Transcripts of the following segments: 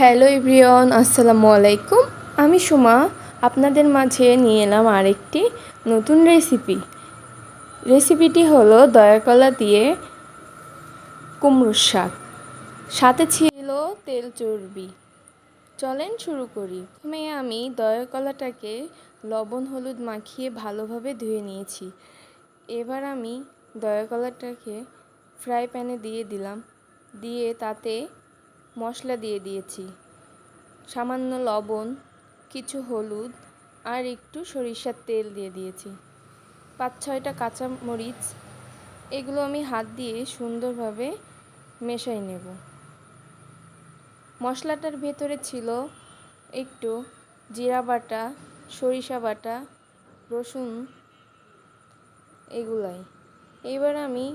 Hello ইব্রিয়ন আসসালামু আলাইকুম। আমি সুমা, আপনাদের মাঝে নিয়ে এলাম আরেকটি নতুন রেসিপি। রেসিপিটি হলো দয়াকলা দিয়ে কুমড়োর শাক। সাথে ছিল তেল চর্বি। চলেন শুরু করি। প্রথমে আমি দয়াকলাটাকে লবণ হলুদ মাখিয়ে ভালোভাবে ধুয়ে নিয়েছি। এবার আমি দয়াকলাটাকে ফ্রাই প্যানে দিয়ে দিলাম। দিয়ে তাতে মশলা দিয়ে দিয়েছি। সামান্য লবণ, কিছু হলুদ আর একটু সরিষার তেল দিয়ে দিয়েছি। পাঁচ, ছয়টা কাঁচা মরিচ এগুলো আমি হাত দিয়ে সুন্দরভাবে মেশাই নেব। মশলাটার ভেতরে ছিল একটু জিরা বাটা, সরিষা বাটা, রসুন এগুলাই। এবার আমি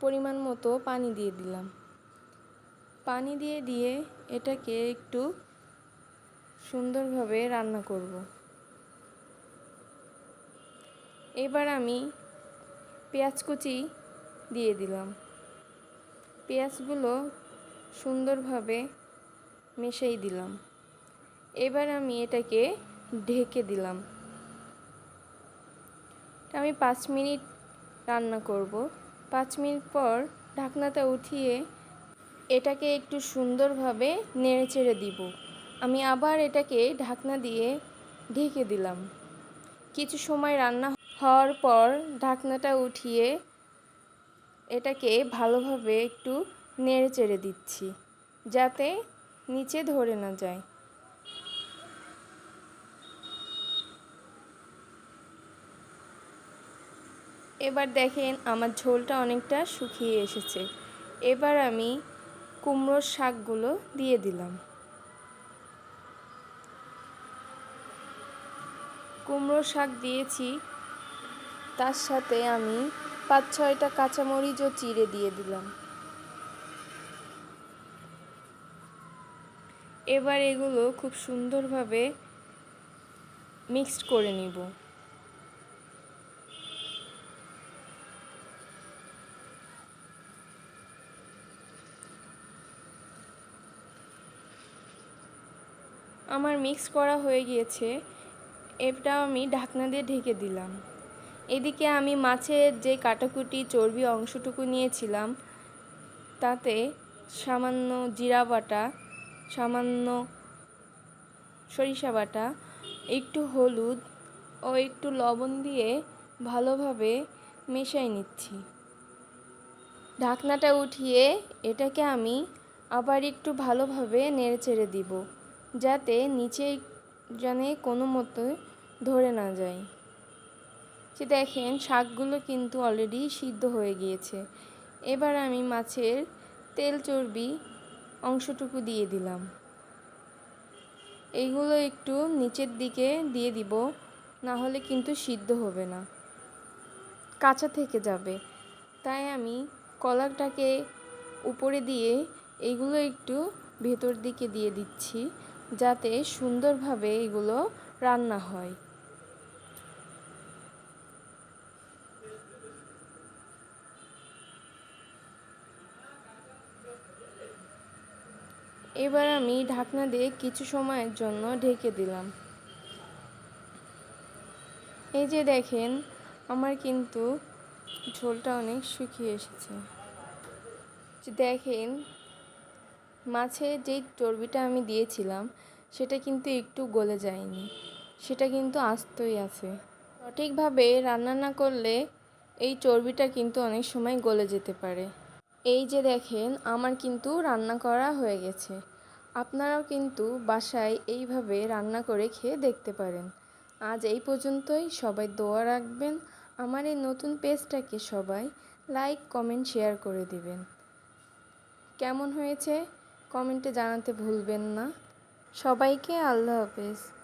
পরিমাণ মতো পানি দিয়ে দিলাম। পানি দিয়ে দিয়ে এটাকে একটু সুন্দরভাবে রান্না করব। এবার আমি পেঁয়াজ কুচি দিয়ে দিলাম। পেঁয়াজগুলো সুন্দরভাবে মেশাই দিলাম। এবার আমি এটাকে ঢেকে দিলাম। আমি পাঁচ মিনিট রান্না করব। পাঁচ মিনিট পর ঢাকনাটা উঠিয়ে এটাকে একটু সুন্দরভাবে নেড়ে চেড়ে দিব। আমি আবার এটাকে ঢাকনা দিয়ে ঢেকে দিলাম। কিছু সময় রান্না হওয়ার পর ঢাকনাটা উঠিয়ে এটাকে ভালোভাবে একটু নেড়ে চেড়ে দিচ্ছি, যাতে নিচে ধরে না যায়। এবার দেখেন আমার ঝোলটা অনেকটা শুকিয়ে এসেছে। এবার আমি কুমড়োর শাকগুলো দিয়ে দিলাম। কুমড়ো শাক দিয়েছি, তার সাথে আমি পাঁচ ছয়টা কাঁচামরিচও চিড়ে দিয়ে দিলাম। এবার এগুলো খুব সুন্দরভাবে মিক্সড করে নিব। আমার মিক্স করা হয়ে গিয়েছে, এটা আমি ঢাকনা দিয়ে ঢেকে দিলাম। এদিকে আমি মাছের যে কাটাকুটি, চর্বি অংশটুকু নিয়েছিলাম, তাতে সামান্য জিরা বাটা, সামান্য সরিষা বাটা, একটু হলুদ ও একটু লবণ দিয়ে ভালোভাবে মেশাই নিচ্ছি। ঢাকনাটা উঠিয়ে এটাকে আমি আবার একটু ভালোভাবে নেড়ে চেড়ে দিব। যাতে নিচে যেন কোনো মতো ধরে না যায়। যে দেখেন, শাকগুলো কিন্তু অলরেডি সিদ্ধ হয়ে গিয়েছে। এবার আমি মাছের তেল চর্বি অংশটুকু দিয়ে দিলাম। এইগুলো একটু নিচের দিকে দিয়ে দিব না হলে কিন্তু সিদ্ধ হবে না। কাঁচা থেকে যাবে। তাই আমি কলাটাকে উপরে দিয়ে এইগুলো একটু ভেতর দিকে দিয়ে দিচ্ছি। যাতে সুন্দরভাবে এগুলো রান্না হয়। এবার আমি ঢাকনা দিয়ে কিছু সময়ের জন্য ঢেকে দিলাম। এই যে দেখেন, আমার কিন্তু ঝোলটা অনেক শুকিয়ে এসেছে। দেখেন মাছে যেই চর্বিটা আমি দিয়েছিলাম, সেটা কিন্তু একটু গলে যায়নি। সেটা কিন্তু আস্তই আছে। সঠিকভাবে রান্না না করলে এই চর্বিটা কিন্তু অনেক সময় গলে যেতে পারে। এই যে দেখেন, আমার কিন্তু রান্না করা হয়ে গেছে। আপনারাও কিন্তু বাসায় এইভাবে রান্না করে খেয়ে দেখতে পারেন। আজ এই পর্যন্তই। সবাই দোয়া রাখবেন। আমার এই নতুন পেজটাকে সবাই লাইক, কমেন্ট, শেয়ার করে দিবেন। কেমন হয়েছে? কমেন্টে জানাতে ভুলবেন না। সবাইকে আল্লাহ হাফেজ।